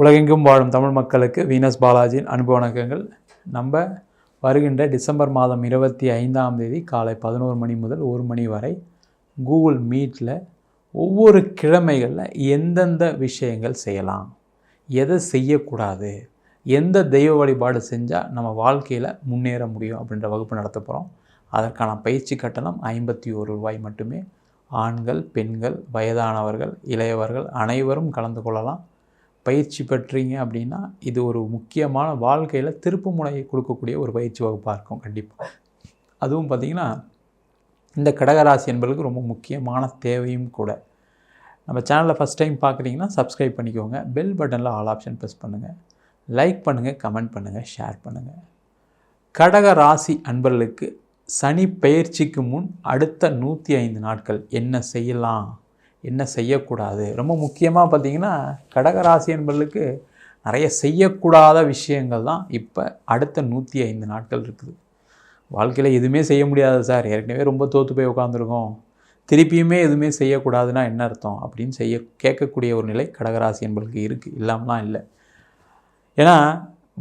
உலகெங்கும் வாழும் தமிழ் மக்களுக்கு வீனஸ் பாலாஜியின் அன்பு வணக்கங்கள். நம்ம வருகின்ற டிசம்பர் மாதம் இருபத்தி ஐந்தாம் தேதி காலை பதினோரு மணி முதல் ஒரு மணி வரை கூகுள் மீட்டில் ஒவ்வொரு கிழமைகளில் எந்தெந்த விஷயங்கள் செய்யலாம் எதை செய்யக்கூடாது எந்த தெய்வ வழிபாடு செஞ்சால் நம்ம வாழ்க்கையில் முன்னேற முடியும் அப்படின்ற வகுப்பு நடத்த போகிறோம் அதற்கான பயிற்சி கட்டணம் ஐம்பத்தி ஒரு ரூபாய் மட்டுமே. ஆண்கள் பெண்கள் வயதானவர்கள் இளையவர்கள் அனைவரும் கலந்து கொள்ளலாம். பயிற்சி பெற்றீங்க அப்படின்னா இது ஒரு முக்கியமான வாழ்க்கையில் திருப்பு முனையை கொடுக்கக்கூடிய ஒரு பயிற்சி வகுப்பாக இருக்கும் கண்டிப்பாக அதுவும் பார்த்திங்கன்னா இந்த கடகராசி என்பதுக்கு ரொம்ப முக்கியமான தேவையும் கூட. நம்ம சேனலில் ஃபஸ்ட் டைம் பார்க்குறீங்கன்னா சப்ஸ்கிரைப் பண்ணிக்கோங்க. பெல் பட்டனில் ஆல் ஆப்ஷன் ப்ரெஸ் பண்ணுங்கள் லைக் பண்ணுங்கள் கமெண்ட் பண்ணுங்கள் ஷேர் பண்ணுங்கள் கடக ராசி அன்பர்களுக்கு சனி பயிற்சிக்கு முன் அடுத்த நூற்றி ஐந்து நாட்கள் என்ன செய்யலாம்? என்ன செய்யக்கூடாது? ரொம்ப முக்கியமாக பார்த்தீங்கன்னா கடகராசி என்பர்களுக்கு நிறைய செய்யக்கூடாத விஷயங்கள் தான் இப்போ அடுத்த நூற்றி ஐந்து நாட்கள் இருக்குது. வாழ்க்கையில் எதுவுமே செய்ய முடியாது சார். ஏற்கனவே ரொம்ப தோற்று போய் உட்காந்துருக்கோம் திருப்பியுமே எதுவுமே செய்யக்கூடாதுன்னா என்ன அர்த்தம்? அப்படின்னு செய்ய கேட்கக்கூடிய ஒரு நிலை கடகராசி என்பர்களுக்கு இருக்குது இல்லாமலாம் இல்லை. ஏன்னா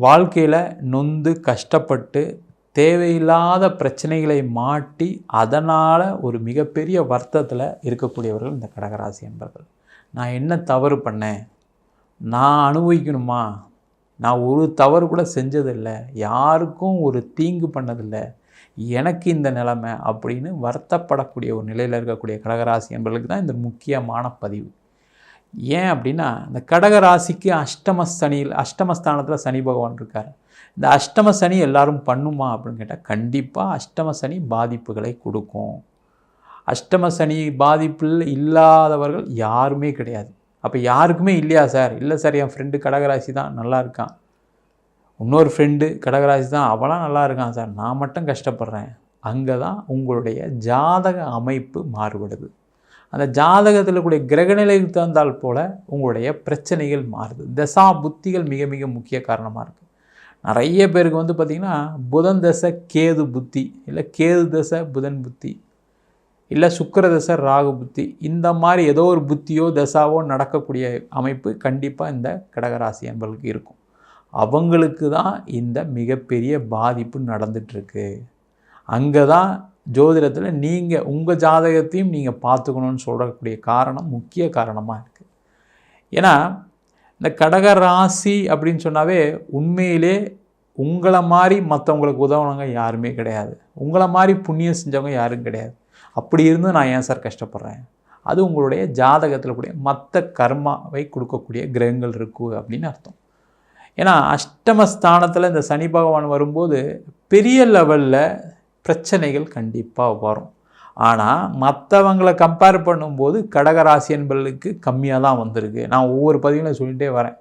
வாழ்க்கையில் நொந்து கஷ்டப்பட்டு தேவையில்லாத பிரச்சனைகளை மாட்டி அதனால் ஒரு மிகப்பெரிய வருத்தத்தில் இருக்கக்கூடியவர்கள் இந்த கடகராசி என்பர்கள். நான் என்ன தவறு பண்ணேன்? நான் அனுபவிக்கணுமா? நான் ஒரு தவறு கூட செஞ்சதில்லை. யாருக்கும் ஒரு தீங்கு பண்ணதில்லை. எனக்கு இந்த நிலைமை அப்படின்னு வருத்தப்படக்கூடிய ஒரு நிலையில் இருக்கக்கூடிய கடகராசி என்பர்களுக்கு தான் இந்த முக்கியமான பதிவு. ஏன் அப்படின்னா இந்த கடகராசிக்கு அஷ்டம சனியில் அஷ்டமஸ்தானத்தில் சனி பகவான் இருக்கார். இந்த அஷ்டம சனி எல்லாரும் பண்ணுமா அப்படின்னு கேட்டால் கண்டிப்பாக அஷ்டம சனி பாதிப்புகளை கொடுக்கும். அஷ்டம சனி பாதிப்பில் இல்லாதவர்கள் யாருமே கிடையாது. அப்போ யாருக்குமே இல்லையா சார்? இல்லை சார் என் ஃப்ரெண்டு கடகராசி தான் நல்லா இருக்கான். இன்னொரு ஃப்ரெண்டு கடகராசி தான் அவளாம் நல்லா இருக்கான் சார். நான் மட்டும் கஷ்டப்படுறேன். அங்கே தான் உங்களுடைய ஜாதக அமைப்பு மாறுபடுது. அந்த ஜாதகத்தில் கூடிய கிரகநிலைக்கு தகுந்தால் போல் உங்களுடைய பிரச்சனைகள் மாறுது. தசா புத்திகள் மிக மிக முக்கிய காரணமாக இருக்குது நிறைய பேருக்கு வந்து பார்த்திங்கன்னா புதன் தசை கேது புத்தி இல்லை கேது தசை புதன் புத்தி இல்லை சுக்கர தசை ராகு புத்தி இந்த மாதிரி ஏதோ ஒரு புத்தியோ தசாவோ நடக்கக்கூடிய அமைப்பு கண்டிப்பாக இந்த கடகராசி என்பவர்களுக்கு இருக்கும். அவங்களுக்கு தான் இந்த மிகப்பெரிய பாதிப்பு நடந்துகிட்ருக்கு அங்கே தான் ஜோதிடத்தில் நீங்கள் உங்கள் ஜாதகத்தையும் நீங்கள் பார்த்துக்கணுன்னு சொல்லக்கூடிய காரணம் முக்கிய காரணமாக இருக்குது ஏன்னா இந்த கடக ராசி அப்படின்னு சொன்னாவே உண்மையிலே உங்களை மாதிரி மற்றவங்களுக்கு உதவுனவங்க யாருமே கிடையாது. உங்களை மாதிரி புண்ணியம் செஞ்சவங்க யாரும் கிடையாது. அப்படி இருந்து நான் ஏன் சார் கஷ்டப்படுறேன்? அது உங்களுடைய ஜாதகத்தில் கூடிய மற்ற கர்மாவை கொடுக்கக்கூடிய கிரகங்கள் இருக்குது அப்படின்னு அர்த்தம். ஏன்னா அஷ்டமஸ்தானத்தில் இந்த சனி பகவான் வரும்போது பெரிய லெவலில் பிரச்சனைகள் கண்டிப்பாக வரும். ஆனால் மற்றவங்களை கம்பேர் பண்ணும்போது கடகராசி என்பர்களுக்கு கம்மியாக தான் வந்திருக்கு. நான் ஒவ்வொரு பதிவுலையும் சொல்லிகிட்டே வரேன்.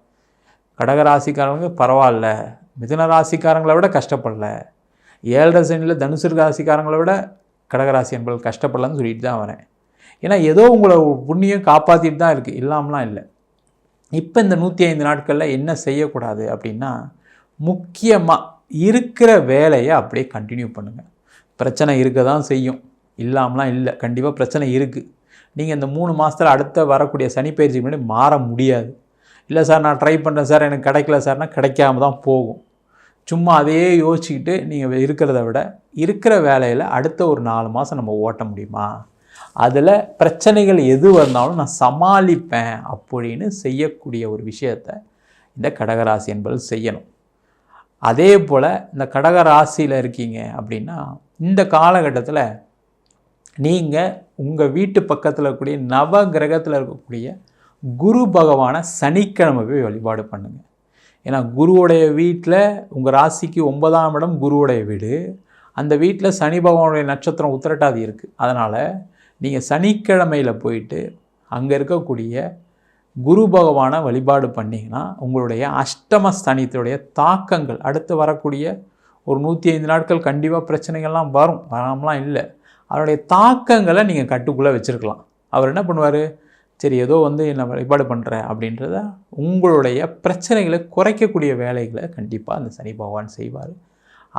கடகராசிக்காரங்க பரவாயில்ல. மிதுன ராசிக்காரங்களை விட கஷ்டப்படல. ஏழரை சனியில் தனுசு ராசிக்காரங்களை விட கடகராசி என்பது கஷ்டப்படலன்னு சொல்லிட்டு தான் வரேன். ஏன்னா ஏதோ உங்களை புண்ணியம் காப்பாற்றிட்டு தான் இருக்குது இல்லாமலாம் இல்லை. இப்போ இந்த நூற்றி ஐந்து நாட்களில் என்ன செய்யக்கூடாது அப்படின்னா முக்கியமாக இருக்கிற வேலையை அப்படியே கண்டினியூ பண்ணுங்கள் பிரச்சனை இருக்க தான் செய்யும். இல்லாமலாம் இல்லை. கண்டிப்பாக பிரச்சனை இருக்குது நீங்கள் இந்த மூணு மாதத்தில் அடுத்த வரக்கூடிய சனிப்பயிற்சி முன்னாடி மாற முடியாது. இல்லை சார் நான் ட்ரை பண்ணுறேன் சார் எனக்கு கிடைக்கல சார்னா கிடைக்காம தான் போகும். சும்மா அதையே யோசிச்சுக்கிட்டு நீங்கள் இருக்கிறத விட இருக்கிற வேலையில் அடுத்த ஒரு நாலு மாதம் நம்ம ஓட்ட முடியுமா? அதில் பிரச்சனைகள் எது வந்தாலும் நான் சமாளிப்பேன் அப்படின்னு செய்யக்கூடிய ஒரு விஷயத்தை இந்த கடகராசி என்பது செய்யணும். அதே போல் இந்த கடகராசியில் இருக்கீங்க அப்படின்னா இந்த காலகட்டத்தில் நீங்கள் உங்கள் வீட்டு பக்கத்தில் இருக்கக்கூடிய நவ கிரகத்தில் இருக்கக்கூடிய குரு பகவானை சனிக்கிழமை போய் வழிபாடு பண்ணுங்கள் ஏன்னா குருவுடைய வீட்டில் உங்கள் ராசிக்கு ஒன்பதாம் இடம் குருவுடைய வீடு. அந்த வீட்டில் சனி பகவானுடைய நட்சத்திரம் உத்திரட்டாதி இருக்குது அதனால் நீங்கள் சனிக்கிழமையில் போயிட்டு அங்கே இருக்கக்கூடிய குரு பகவானை வழிபாடு பண்ணிங்கன்னா உங்களுடைய அஷ்டம ஸ்தனித்துடைய தாக்கங்கள் அடுத்து வரக்கூடிய ஒரு நூற்றி ஐந்து நாட்கள் கண்டிப்பாக பிரச்சனைகள்லாம் வரும். வராமலாம் இல்லை. அதனுடைய தாக்கங்களை நீங்கள் கட்டுக்குள்ளே வச்சுருக்கலாம். அவர் என்ன பண்ணுவார்? சரி ஏதோ வந்து என்ன வழிபாடு பண்ணுறேன் அப்படின்றத உங்களுடைய பிரச்சனைகளை குறைக்கக்கூடிய வேலைகளை கண்டிப்பாக அந்த சனி பகவான் செய்வார்.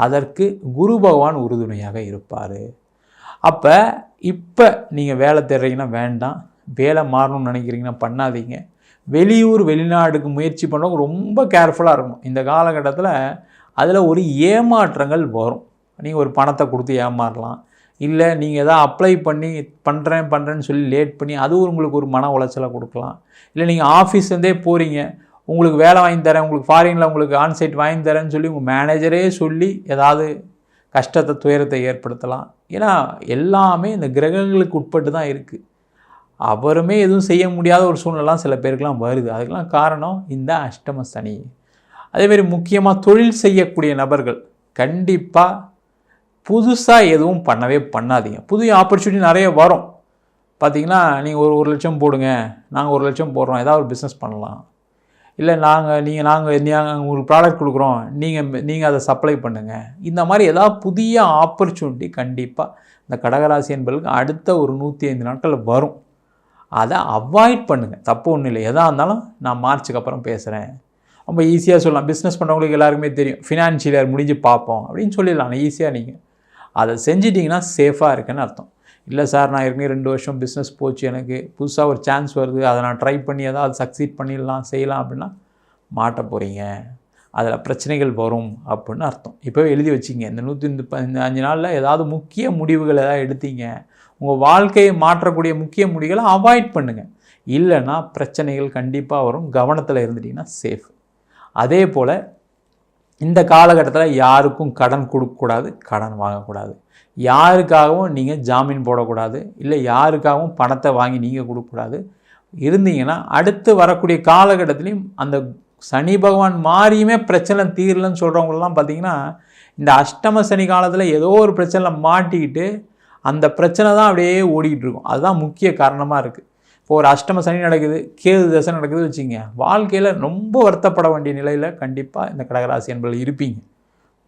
அதற்கு குரு பகவான் உறுதுணையாக இருப்பார். அப்போ இப்போ நீங்கள் வேலை தேடுறீங்கன்னா வேண்டாம். வேலை மாறணும்னு நினைக்கிறீங்கன்னா பண்ணாதீங்க. வெளியூர் வெளிநாடுக்கு முயற்சி பண்ணுறவங்க ரொம்ப கேர்ஃபுல்லாக இருக்கணும். இந்த காலகட்டத்தில் அதில் ஒரு ஏமாற்றங்கள் வரும். நீங்கள் ஒரு பணத்தை கொடுத்து ஏமாறலாம். இல்லை நீங்கள் எதாவது அப்ளை பண்ணி பண்ணுறேன் பண்ணுறேன்னு சொல்லி லேட் பண்ணி அது உங்களுக்கு ஒரு மன உளைச்சலை கொடுக்கலாம். இல்லை நீங்கள் ஆஃபீஸ்லேருந்தே போகிறீங்க உங்களுக்கு வேலை வாங்கி தரேன் உங்களுக்கு ஃபாரினில் உங்களுக்கு ஆன்சைட் வாங்கி தரேன்னு சொல்லி உங்கள் மேனேஜரே சொல்லி ஏதாவது கஷ்டத்தை துயரத்தை ஏற்படுத்தலாம். ஏன்னா எல்லாமே இந்த கிரகங்களுக்கு உட்பட்டு தான் இருக்குது. அவருமே எதுவும் செய்ய முடியாத ஒரு சூழ்நிலாம் சில பேருக்கெலாம் வருது. அதுக்கெலாம் காரணம் இந்த அஷ்டம சனி. அதேமாரி முக்கியமாக தொழில் செய்யக்கூடிய நபர்கள் கண்டிப்பாக புதுசாக எதுவும் பண்ணவே பண்ணாதீங்க. புதிய ஆப்பர்ச்சுனிட்டி நிறைய வரும். பார்த்தீங்கன்னா நீங்கள் ஒரு ஒரு லட்சம் போடுங்க. நாங்கள் ஒரு லட்சம் போடுறோம். ஏதாவது ஒரு பிஸ்னஸ் பண்ணலாம். இல்லை நாங்கள் நீங்கள் நாங்கள் நாங்கள் உங்களுக்கு ப்ராடக்ட் கொடுக்குறோம். நீங்கள் நீங்கள் அதை சப்ளை பண்ணுங்கள் இந்த மாதிரி ஏதாவது புதிய ஆப்பர்ச்சுனிட்டி கண்டிப்பாக இந்த கடகராசி என்பதுக்கு அடுத்த ஒரு நூற்றி ஐந்து நாட்கள் வரும். அதை அவாய்ட் பண்ணுங்கள் தப்பு ஒன்றும் இல்லை. எதாக இருந்தாலும் நான் மார்ச்சுக்கு அப்புறம் பேசுகிறேன் ரொம்ப ஈஸியாக சொல்லலாம். பிஸ்னஸ் பண்ணுறவங்களுக்கு எல்லாருக்குமே தெரியும். ஃபினான்ஷியல் இயர் முடிஞ்சு பார்ப்போம் அப்படின்னு சொல்லிடலாம். ஈஸியாக நீங்கள் அதை செஞ்சிட்டிங்கன்னா சேஃபாக இருக்குன்னு அர்த்தம். இல்லை சார் நான் ஏற்கனவே ரெண்டு வருஷம் பிஸ்னஸ் போச்சு எனக்கு. புதுசாக ஒரு சான்ஸ் வருது. அதை நான் ட்ரை பண்ணி ஏதாவது சக்சீட் பண்ணிடலாம் செய்யலாம் அப்படின்னா மாட்ட போகிறீங்க அதில் பிரச்சனைகள் வரும் அப்படின்னு அர்த்தம். இப்போவே எழுதி வச்சிங்க இந்த நூற்றி இந்த அஞ்சு நாளில் ஏதாவது முக்கிய முடிவுகள் ஏதாவது எடுத்தீங்க. உங்கள் வாழ்க்கையை மாற்றக்கூடிய முக்கிய முடிவுகளை அவாய்ட் பண்ணுங்கள் இல்லைன்னா பிரச்சனைகள் கண்டிப்பாக வரும். கவனத்தில் இருந்துட்டிங்கன்னா சேஃப் அதே போல் இந்த காலகட்டத்தில் யாருக்கும் கடன் கொடுக்கக்கூடாது கடன் வாங்கக்கூடாது. யாருக்காகவும் நீங்கள் ஜாமீன் போடக்கூடாது இல்லை யாருக்காகவும் பணத்தை வாங்கி நீங்கள் கொடுக்கக்கூடாது. இருந்தீங்கன்னா அடுத்து வரக்கூடிய காலகட்டத்திலையும் அந்த சனி பகவான் மாறியுமே பிரச்சனை தீரலன்னு சொல்கிறவங்களெலாம் பார்த்தீங்கன்னா இந்த அஷ்டம சனி காலத்தில் ஏதோ ஒரு பிரச்சனையில் மாட்டிக்கிட்டு அந்த பிரச்சனை தான் அப்படியே ஓடிக்கிட்டு இருக்கும். அதுதான் முக்கிய காரணமாக இருக்குது இப்போ ஒரு அஷ்டம சனி நடக்குது கேது தசை நடக்குது வச்சுங்க வாழ்க்கையில் ரொம்ப வருத்தப்பட வேண்டிய நிலையில் கண்டிப்பாக இந்த கடகராசி என்பதில் இருப்பீங்க.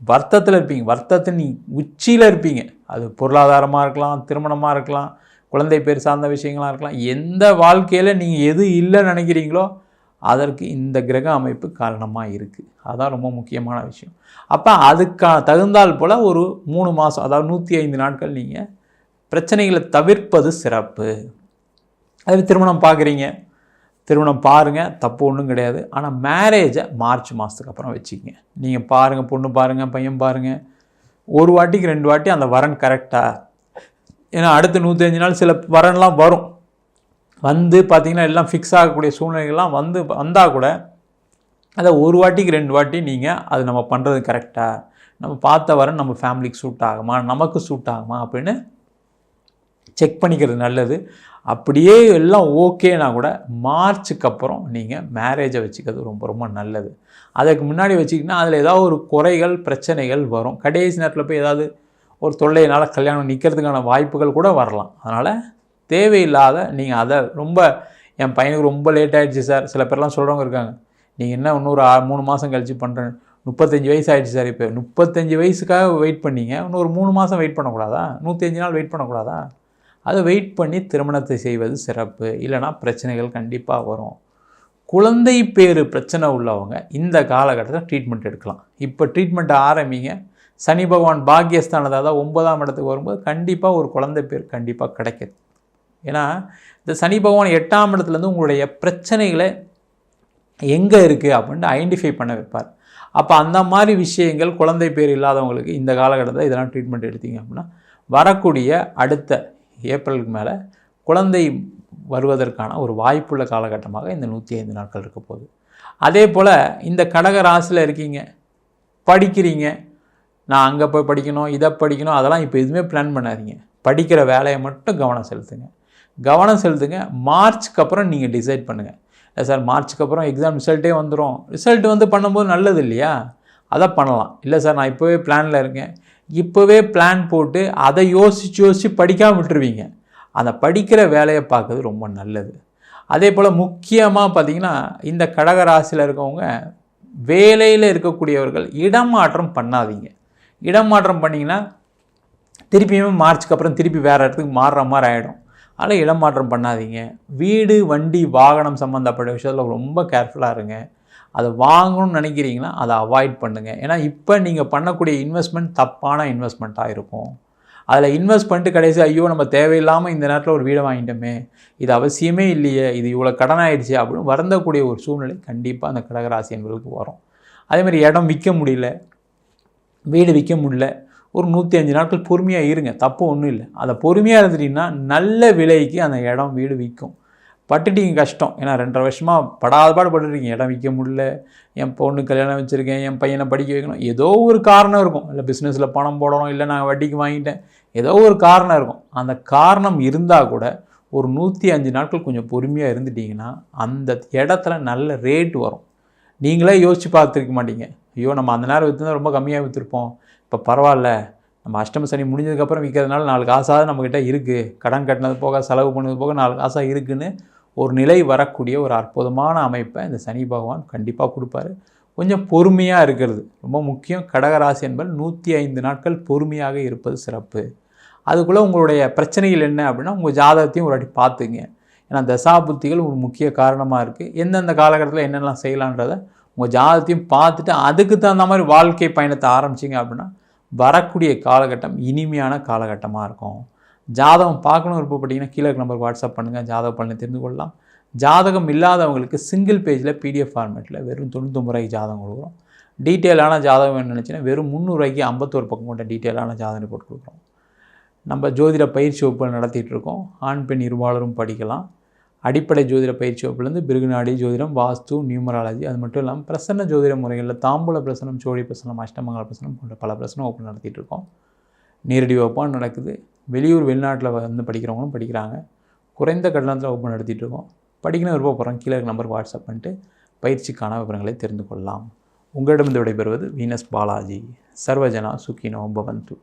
வருத்தத்தில் இருப்பீங்க. வருத்தத்தின் உச்சியில் இருப்பீங்க. அது பொருளாதாரமாக இருக்கலாம் திருமணமாக இருக்கலாம் குழந்தை பேர் சார்ந்த விஷயங்களாக இருக்கலாம். எந்த வாழ்க்கையில் நீங்கள் எது இல்லைன்னு நினைக்கிறீங்களோ அதற்கு இந்த கிரக அமைப்பு காரணமாக இருக்குது அதுதான் ரொம்ப முக்கியமான விஷயம். அப்போ அதுக்கான தகுந்தால் போல் ஒரு மூணு மாதம் அதாவது நூற்றி ஐந்து நாட்கள் நீங்கள் பிரச்சனைகளை தவிர்ப்பது சிறப்பு. அது திருமணம் பார்க்குறீங்க. திருமணம் பாருங்கள் தப்பு ஒன்றும் கிடையாது. ஆனால் மேரேஜை மார்ச் மாதத்துக்கு அப்புறம் வச்சுக்கங்க. நீங்கள் பாருங்கள் பொண்ணு பாருங்கள் பையன் பாருங்கள் ஒரு வாட்டிக்கு ரெண்டு வாட்டி அந்த வரன் கரெக்டாக ஏன்னா அடுத்த நூற்றஞ்சு நாள் சில வரன்லாம் வரும். வந்து பார்த்திங்கன்னா எல்லாம் ஃபிக்ஸ் ஆகக்கூடிய சூழ்நிலைகள்லாம் வந்து வந்தால் கூட அதை ஒரு வாட்டிக்கு ரெண்டு வாட்டி நீங்கள் அது நம்ம பண்ணுறது கரெக்டாக நம்ம பார்த்த வரன் நம்ம ஃபேமிலிக்கு சூட் ஆகுமா? நமக்கு சூட் ஆகுமா? அப்படின்னு செக் பண்ணிக்கிறது நல்லது. அப்படியே எல்லாம் ஓகேனா கூட மார்ச்சுக்கு அப்புறம் நீங்கள் மேரேஜை வச்சுக்கிறது ரொம்ப ரொம்ப நல்லது. அதுக்கு முன்னாடி வச்சிங்கன்னா அதில் ஏதாவது ஒரு குறைகள் பிரச்சனைகள் வரும். கடைசி நேரத்தில் போய் ஏதாவது ஒரு தொல்லையினால் கல்யாணம் நிற்கிறதுக்கான வாய்ப்புகள் கூட வரலாம். அதனால் தேவையில்லாத நீங்கள் அதை ரொம்ப என் பையனுக்கு ரொம்ப லேட் ஆகிடுச்சு சார் சில பேர்லாம் சொல்கிறவங்க இருக்காங்க. நீங்கள் என்ன இன்னொரு மூணு மாதம் கழித்து பண்ணுறேன் முப்பத்தஞ்சு வயசு ஆகிடுச்சு சார் இப்போ. முப்பத்தஞ்சு வயசுக்காக வெயிட் பண்ணீங்க. இன்னொரு மூணு மாதம் வெயிட் பண்ணக்கூடாதா? நூற்றி அஞ்சு நாள் வெயிட் பண்ணக்கூடாதா? அதை வெயிட் பண்ணி திருமணத்தை செய்வது சிறப்பு. இல்லைனா பிரச்சனைகள் கண்டிப்பாக வரும். குழந்தை பேர் பிரச்சனை உள்ளவங்க இந்த காலகட்டத்தில் ட்ரீட்மெண்ட் எடுக்கலாம். இப்போ ட்ரீட்மெண்ட்டை ஆரம்பிங்க. சனி பகவான் பாக்கியஸ்தானத்தை அதாவது ஒன்பதாம் இடத்துக்கு வரும்போது கண்டிப்பாக ஒரு குழந்தை பேர் கண்டிப்பாக கிடைக்கிது ஏன்னா இந்த சனி பகவான் எட்டாம் இடத்துலேருந்து உங்களுடைய பிரச்சனைகளை எங்கே இருக்குது அப்படின்ட்டு ஐடென்டிஃபை பண்ண வைப்பார். அப்போ அந்த மாதிரி விஷயங்கள் குழந்தை பேர் இல்லாதவங்களுக்கு இந்த காலகட்டத்தில் இதெல்லாம் ட்ரீட்மெண்ட் எடுத்தீங்க அப்படின்னா வரக்கூடிய அடுத்த ஏப்ரலுக்கு மேலே குழந்தை வருவதற்கான ஒரு வாய்ப்புள்ள காலகட்டமாக இந்த நூற்றி ஐந்து நாட்கள் இருக்க போகுது. அதே போல் இந்த கடக ராசியில் இருக்கீங்க. படிக்கிறீங்க. நான் அங்கே போய் படிக்கணும் இதை படிக்கணும் அதெல்லாம் இப்போ எதுவுமே பிளான் பண்ணாதீங்க. படிக்கிற வேலையை மட்டும் கவனம் செலுத்துங்க. கவனம் செலுத்துங்க. மார்ச்சுக்கு அப்புறம் நீங்கள் டிசைட் பண்ணுங்கள் இல்லை சார் மார்ச்சுக்கு அப்புறம் எக்ஸாம் ரிசல்ட்டே வந்துடும் ரிசல்ட் வந்து பண்ணும்போது நல்லது இல்லையா? அதை பண்ணலாம். இல்லை சார் நான் இப்போவே பிளானில் இருக்கேன். இப்போவே பிளான் போட்டு அதை யோசித்து யோசித்து படிக்காமல் விட்டுருவீங்க. அந்த படிக்கிற வேலையை பார்க்குறது ரொம்ப நல்லது. அதே போல் முக்கியமாக பார்த்திங்கன்னா இந்த கடகராசியில் இருக்கவங்க வேலையில் இருக்கக்கூடியவர்கள் இடமாற்றம் பண்ணாதீங்க. இடமாற்றம் பண்ணிங்கன்னா திருப்பியுமே மார்ச்சுக்கு அப்புறம் திருப்பி வேறு இடத்துக்கு மாறுற மாதிரி ஆகிடும் அதனால் இடமாற்றம் பண்ணாதீங்க. வீடு வண்டி வாகனம் சம்மந்தப்பட்ட விஷயத்தில் ரொம்ப கேர்ஃபுல்லாக இருங்க. அதை வாங்கணும்னு நினைக்கிறீங்கன்னா அதை அவாய்ட் பண்ணுங்கள் ஏன்னா இப்போ நீங்கள் பண்ணக்கூடிய இன்வெஸ்ட்மெண்ட் தப்பான இன்வெஸ்ட்மெண்ட்டாக இருக்கும். அதில் இன்வெஸ்ட் பண்ணிட்டு கடைசி ஐயோ நம்ம தேவையில்லாமல் இந்த நேரத்தில் ஒரு வீடை வாங்கிட்டோமே இது அவசியமே இல்லையே இது இவ்வளோ கடன் ஆயிடுச்சு அப்படின்னு வருந்தக்கூடிய ஒரு சூழ்நிலை கண்டிப்பாக அந்த கடகராசி என்பவர்களுக்கு வரும். அதேமாதிரி இடம் விற்க முடியல வீடு விற்க முடியல ஒரு நூற்றி அஞ்சு நாட்கள் பொறுமையாக இருங்க தப்பு ஒன்றும் இல்லை. அதை பொறுமையாக இருந்துட்டிங்கன்னா நல்ல விலைக்கு அந்த இடம் வீடு விற்கும். பட்டுட்டீங்க கஷ்டம். ஏன்னா ரெண்டரை வருஷமாக படாத பாடு பட்டுருக்கீங்க இடம் விற்க முடியல. என் பொண்ணு கல்யாணம் வச்சுருக்கேன். என் பையனை படிக்க வைக்கணும். ஏதோ ஒரு காரணம் இருக்கும். இல்லை பிஸ்னஸில் பணம் போடணும். இல்லை நான் வட்டிக்கு வாங்கிட்டேன். ஏதோ ஒரு காரணம் இருக்கும். அந்த காரணம் இருந்தால் கூட ஒரு நூற்றி அஞ்சு நாட்கள் கொஞ்சம் பொறுமையாக இருந்துட்டிங்கன்னா அந்த இடத்துல நல்ல ரேட் வரும். நீங்களே யோசித்து பார்த்துருக்க மாட்டீங்க. ஐயோ நம்ம அந்த நேரம் விற்றுனா ரொம்ப கம்மியாக விற்றுருப்போம் இப்போ பரவாயில்ல. நம்ம அஷ்டம சனி முடிஞ்சதுக்கப்புறம் விற்கிறதுனால நாலு காசாவது நம்மக்கிட்ட இருக்குது கடன் கட்டினது போக செலவு பண்ணது போக நாலு காசாக இருக்குன்னு ஒரு நிலை வரக்கூடிய ஒரு அற்புதமான அமைப்பை இந்த சனி பகவான் கண்டிப்பாக கொடுப்பாரு. கொஞ்சம் பொறுமையாக இருக்கிறது. ரொம்ப முக்கியம். கடகராசி என்பது நூற்றி ஐந்து நாட்கள் பொறுமையாக இருப்பது சிறப்பு. அதுக்குள்ளே உங்களுடைய பிரச்சனைகள் என்ன அப்படின்னா உங்கள் ஜாதகத்தையும் ஒரு வாட்டி பார்த்துங்க. ஏன்னா தசாபுத்திகள் ஒரு முக்கிய காரணமாக இருக்குது எந்தெந்த காலகட்டத்தில் என்னென்னலாம் செய்யலான்றதை உங்கள் ஜாதகத்தையும் பார்த்துட்டு அதுக்கு தகுந்த மாதிரி வாழ்க்கை பயணத்தை ஆரம்பிச்சிங்க அப்படின்னா வரக்கூடிய காலகட்டம் இனிமையான காலகட்டமாக இருக்கும். ஜாதகம் பார்க்கணும் விருப்பப்பட்டீங்கன்னா கீழே நம்பர் வாட்ஸ்அப் பண்ணுங்கள் ஜாதக பலனை தெரிந்து கொள்ளலாம். ஜாதகம் இல்லாதவங்களுக்கு சிங்கிள் பேஜில் பிடிஎஃப் ஃபார்மேட்டில் வெறும் தொண்ணூத்தொம்பது ரூபாய்க்கு ஜாதகம் கொடுக்குறோம். டீட்டெயிலான ஜாதகம் வேணும்னு நினச்சின்னா வெறும் முந்நூறுரூவாய்க்கு ஐம்பத்தோரு பக்கம் கொண்ட டீட்டெயிலான ஜாதகம் போட்டு கொடுக்குறோம். நம்ம ஜோதிட பயிற்சி வகுப்புகள் நடத்திட்டு இருக்கோம். ஆண் பெண் இருபாலரும் படிக்கலாம். அடிப்படை ஜோதிட பயிற்சி வகுப்புலேருந்து பிருகுநாடி ஜோதிடம் வாஸ்து நியூமராலஜி அது மட்டும் இல்லாமல் பிரசன்ன ஜோதிட முறைகளில் தாம்பூல பிரசனம் சோழி பிரசனம் அஷ்டமங்கல பிரசனம் போன்ற பல பிரசனம் வகுப்பு நடத்திட்டு இருக்கோம். நேரடி வகுப்பாக நடக்குது. வெளியூர் வெளிநாட்டில் வந்து படிக்கிறவங்களும் படிக்கிறாங்க. குறைந்த கட்டணத்தில் வகுப்பு நடத்திட்டுருக்கோம். படிக்கணும் விருப்பப்படுறோம் கீழே நம்பர் வாட்ஸ்அப் பண்ணிட்டு பயிற்சிக்கான விவரங்களை தெரிந்து கொள்ளலாம். உங்களிடமிருந்து விடைபெறுவது வீனஸ் பாலாஜி. சர்வஜனா சுக்கினோ பவந்து.